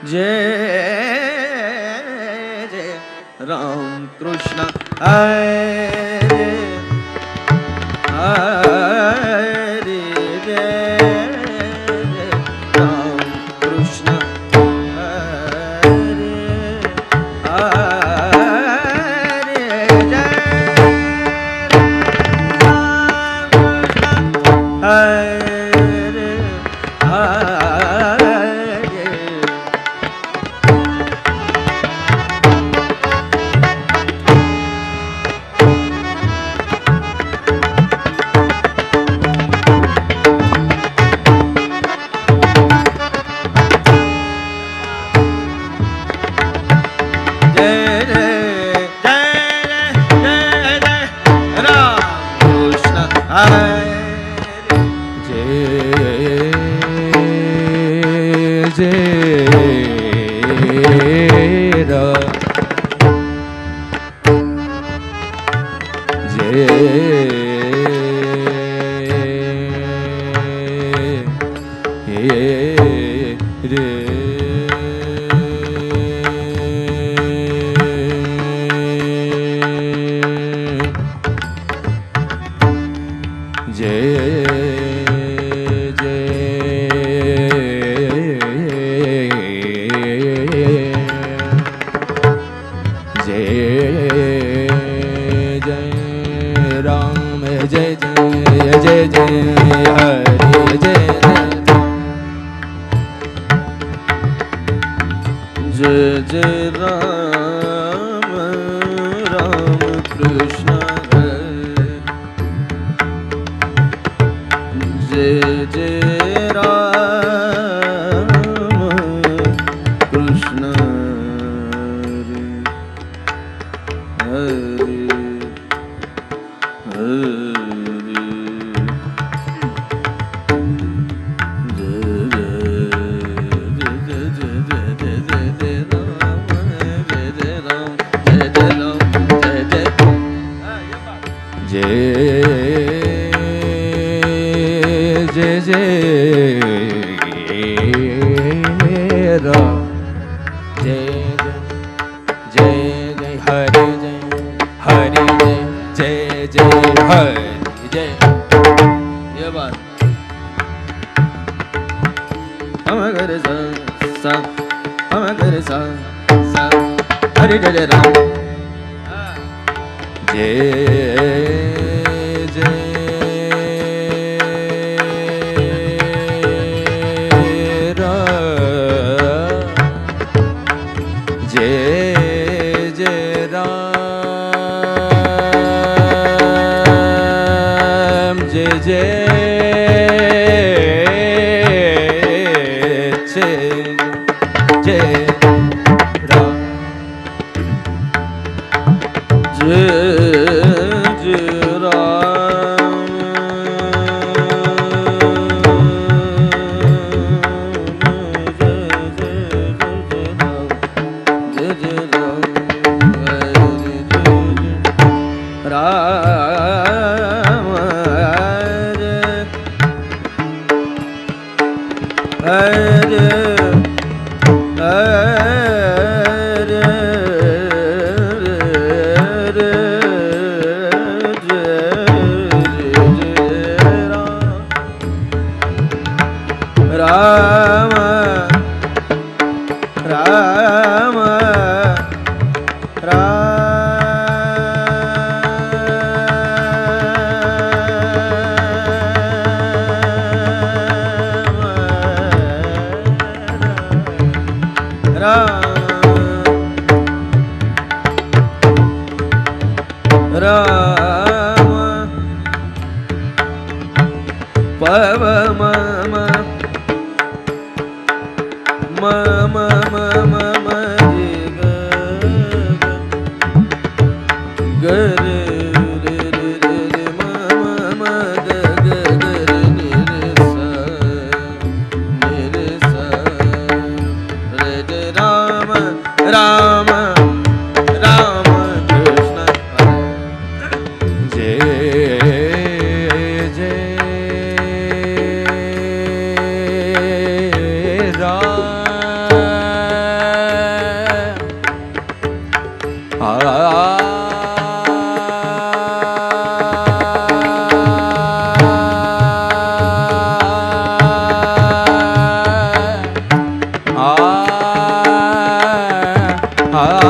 જય જય રામ કૃષ્ણ હરે yeah. जय जय Ram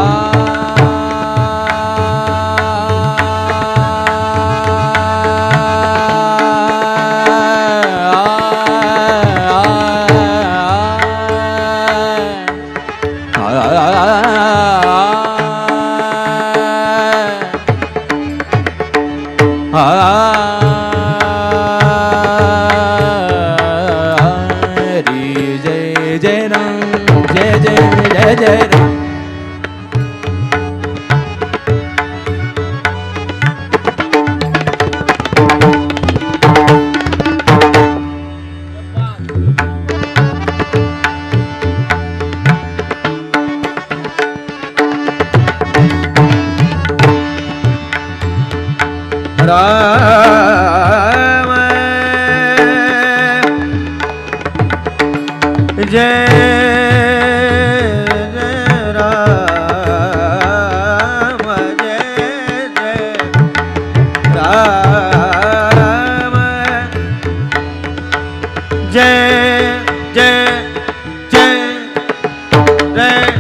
Ah. Yeah.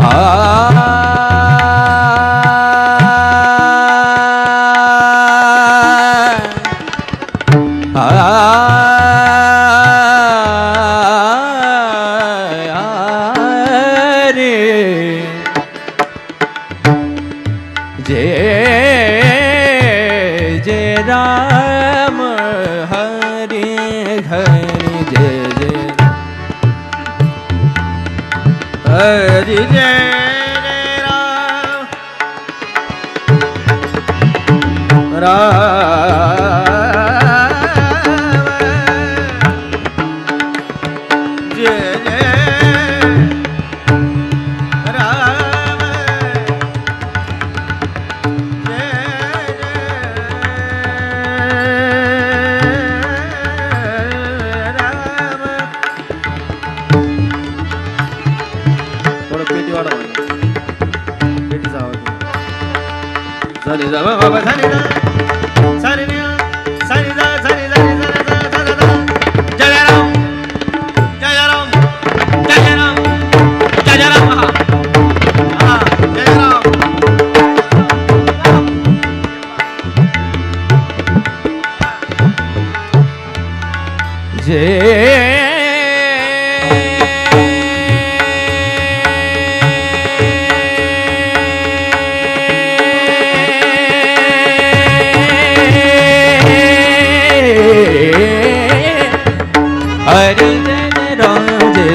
ஆ महाराज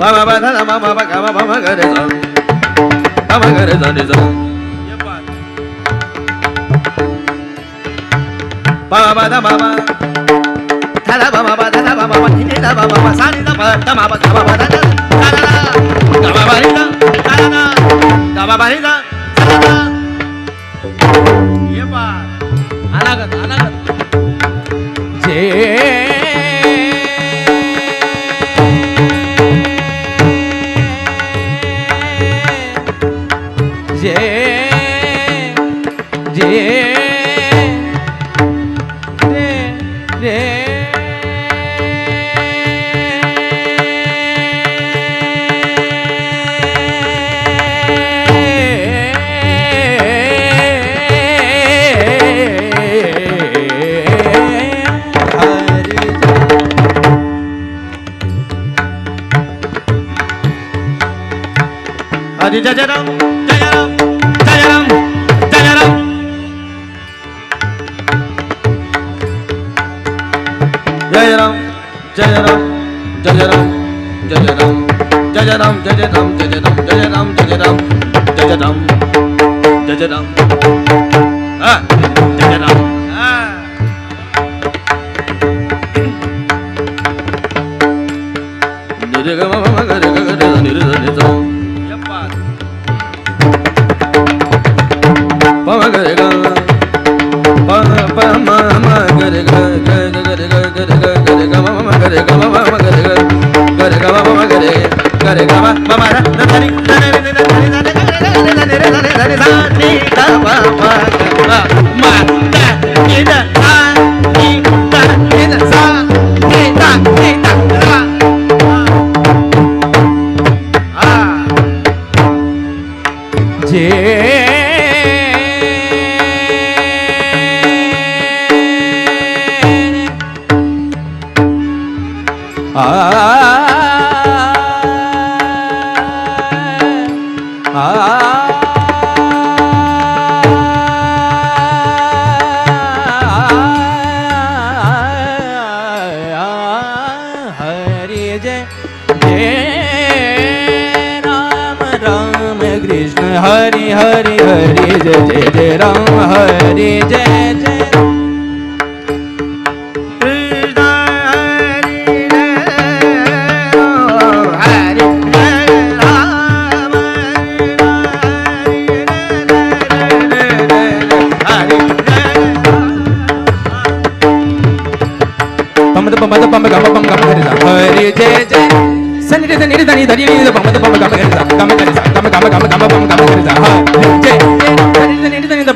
गावा दादा मामा बघवा बघवा बघरे दादा दादा ये पाठ पावा दादा मामा ठाडावा मामा दादावा मामा हिने दादा मामा दादावा दादा दादा दादा दादा दादा दादा दादा दादा दादा दादा ये yeah. जय राम जय राम जय राम जय राम जय राम जय राम जय राम जय राम जय राम जय राम हाँ राम हरे जय जय Hare Jai Jai Seni Sanidhi seni Sanidhi Sanidhi Sanidhi Sanidhi Sanidhi Sanidhi Sanidhi Sanidhi Sanidhi Sanidhi Sanidhi Sanidhi Sanidhi Sanidhi Sanidhi Sanidhi Sanidhi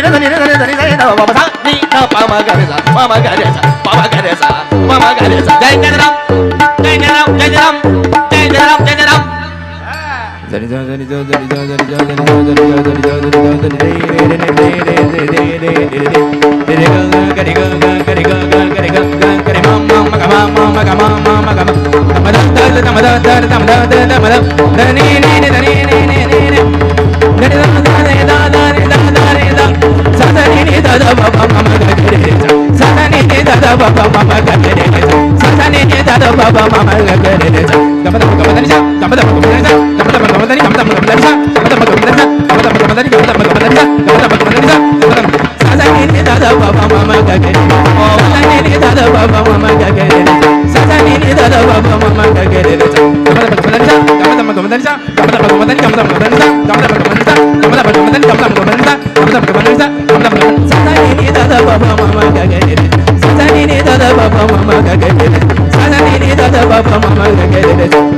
ni da ni da ni da ni da da ba ba sa ni da pa ma ga de sa pa ma ga de sa pa ma ga de sa pa ma ga de sa jai jai ram jai jai ram jai jai ram jai jai ram jai jai ram dari jauh dari jauh dari jauh dari jauh dari jauh dari jauh dari jauh dari jauh dari jauh dari jauh dari jauh దద బబ మమ గగరేజ సదని దద బబ మమ గగరేజ సదని దద బబ మమ గగరేజ గమద గమదరిజ గమద గమదరిజ గమద గమదరి గమద గమదరిజ గమద గమదరిజ గమద గమదరి గమద గమదరిజ గమద గమదరిజ సదని దద బబ మమ గగరేజ సదని దద బబ మమ గగరేజ సదని దద బబ మమ గగరేజ గమద గమదరిజ గమద గమదరిజ గమద గమదరి గమద గమదరిజ గమద గమదరిజ గమద గమదరి గమద గమదరిజ gagagele sana ni da da ba ba mama gagagele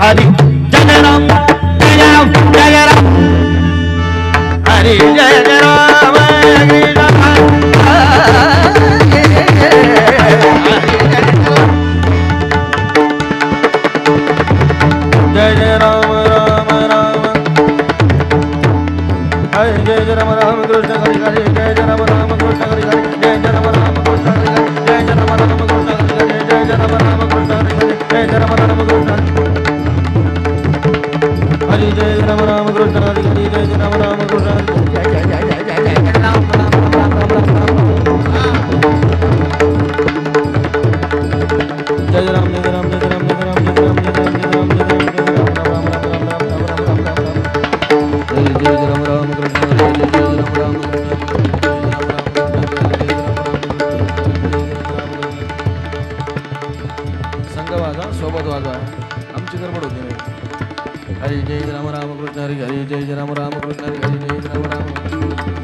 Hari ஜனராம் ஜயம் ஜயராம் Hari ஜயராம ஜய ராம ராம ராம ஹரி ஜெய ராம ராம கிருஷ்ண ஹரி ஹரி ஜெய ராம ராம கிருஷ்ண ஹரி ஹரி ஜெய ராம ராம கிருஷ்ண ஹரி ஹரி ஜெய ராம ராம கிருஷ்ண ஹரி ஹரி ஜெய ராம ராம கிருஷ்ண ஹரி ஹரி ஜெய ராம ராம கிருஷ்ண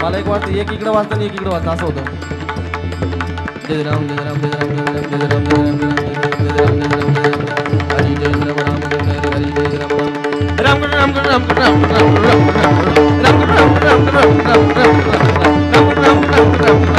मला एक वाटतं एक इकडं वाचतं एक इकडं वाजतं असं होतं जय राम जय राम जय राम जय राम जय राम जय राम जय राम राम जय राम राम राम जय राम राम राम राम राम राम राम राम राम राम राम राम राम राम राम राम राम राम राम